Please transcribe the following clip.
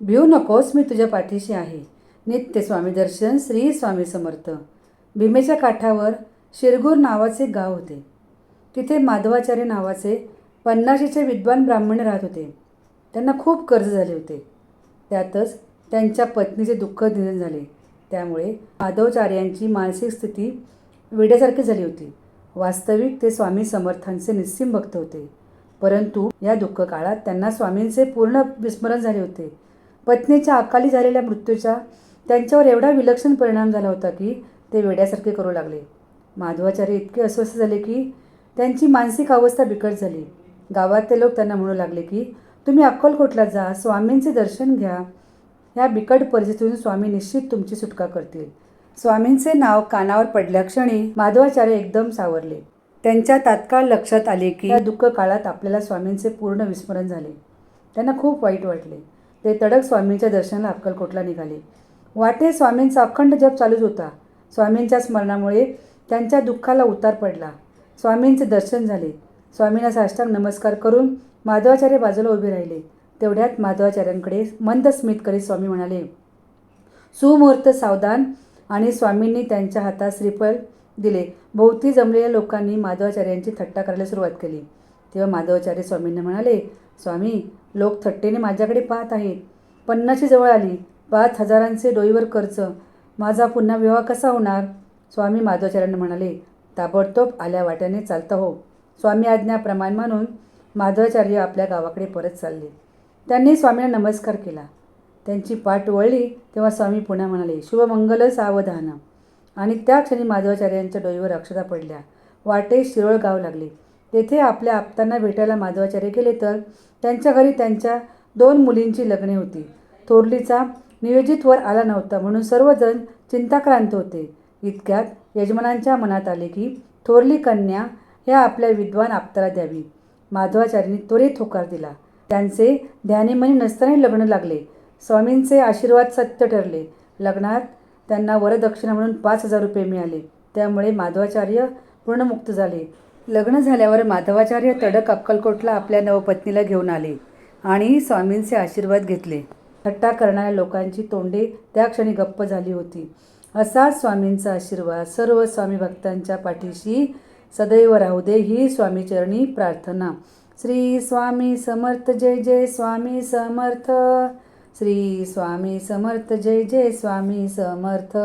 भिऊ नकोस मी तुझ्या पाठीशी आहे. नित्य स्वामी दर्शन श्री स्वामी समर्थ. भीमेच्या काठावर शिरगूर नावाचे गाव होते. तिथे माधवाचार्य नावाचे पन्नाशीचे विद्वान ब्राह्मण राहत होते. त्यांना खूप कर्ज झाले होते. त्यातच त्यांच्या पत्नीचे दुःख निधन झाले. त्यामुळे माधवाचार्यांची मानसिक स्थिती वेड्यासारखी झाली होती. वास्तविक ते स्वामी समर्थांचे निस्सीम भक्त होते. परंतु या दुःख काळात त्यांना स्वामींचे पूर्ण विस्मरण झाले होते. पत्नीच्या अकाली झालेल्या मृत्यूचा त्यांच्यावर एवढा विलक्षण परिणाम झाला होता की ते वेड्यासारखे करू लागले. माधवाचार्य इतके अस्वस्थ झाले की त्यांची मानसिक अवस्था बिकट झाली. गावातले लोक त्यांना म्हणू लागले की तुम्ही अक्कलकोटला जा स्वामींचे दर्शन घ्या. ह्या बिकट परिस्थितीतून स्वामी निश्चित तुमची सुटका करतील. स्वामींचे नाव कानावर पडल्याक्षणी माधवाचार्य एकदम सावरले. त्यांच्या तात्काळ लक्षात आले की या दुःख काळात आपल्याला स्वामींचे पूर्ण विस्मरण झाले. त्यांना खूप वाईट वाटले. ते तडक स्वामींच्या दर्शनाला अक्कलकोटला निघाले. वाटे स्वामींचा अखंड जप चालूच होता. स्वामींच्या स्मरणामुळे त्यांच्या दुःखाला उतार पडला. स्वामींचे दर्शन झाले. स्वामींना साष्टांग नमस्कार करून माधवाचार्य बाजूला उभे राहिले. तेवढ्यात माधवाचार्यांकडे मंद स्मित करीत स्वामी म्हणाले सुमुहूर्त सावधान आणि स्वामींनी त्यांच्या हातात श्रीफळ दिले. भोवती जमलेल्या लोकांनी माधवाचार्यांची थट्टा करायला सुरुवात केली. तेव्हा माधवाचार्य स्वामींना म्हणाले स्वामी लोक थट्टेने माझ्याकडे पाहत आहेत. पन्नाशी जवळ आली. पाच हजारांचे डोईवर कर्ज. माझा पुन्हा विवाह कसा होणार? स्वामी माधवाचार्यानं म्हणाले ताबडतोब आल्या वाट्याने चालतं हो. स्वामी आज्ञाप्रमाण मानून माधवाचार्य आपल्या गावाकडे परत चालले. त्यांनी स्वामींना नमस्कार केला. त्यांची पाठ वळली तेव्हा स्वामी पुन्हा म्हणाले शुभमंगल सावधान. आणि त्या क्षणी माधवाचार्यांच्या डोईवर अक्षता पडल्या. वाटे शिरोळ गाव लागले. तेथे आपल्या आप्तांना भेटायला माधवाचार्य गेले तर त्यांच्या घरी त्यांच्या दोन मुलींची लग्ने होती. थोरलीचा नियोजित वर आला नव्हता म्हणून सर्वजण चिंताक्रांत होते. इतक्यात यजमानांच्या मनात आले की थोरली कन्या ह्या आपल्या विद्वान आप्ताला द्यावी. माधवाचार्यांनी त्वरित होकार दिला. त्यांचे ध्यानीमनी नसतानाही लग्न लागले. स्वामींचे आशीर्वाद सत्य ठरले. लग्नात त्यांना वरदक्षिणा म्हणून पाच हजार रुपये मिळाले. त्यामुळे माधवाचार्य पूर्णमुक्त झाले. लग्न झाल्यावर माधवाचार्य तडक अक्कलकोटला आपल्या नवपत्नीला घेऊन आले आणि स्वामींचे आशीर्वाद घेतले. थट्टा करणाऱ्या लोकांची तोंडे त्या क्षणी गप्प झाली होती. असाच स्वामींचा आशीर्वाद सर्व स्वामी भक्तांच्या पाठीशी सदैव राहू दे ही स्वामीचरणी प्रार्थना. श्री स्वामी समर्थ जय जय स्वामी समर्थ. श्री स्वामी समर्थ जय जय स्वामी समर्थ.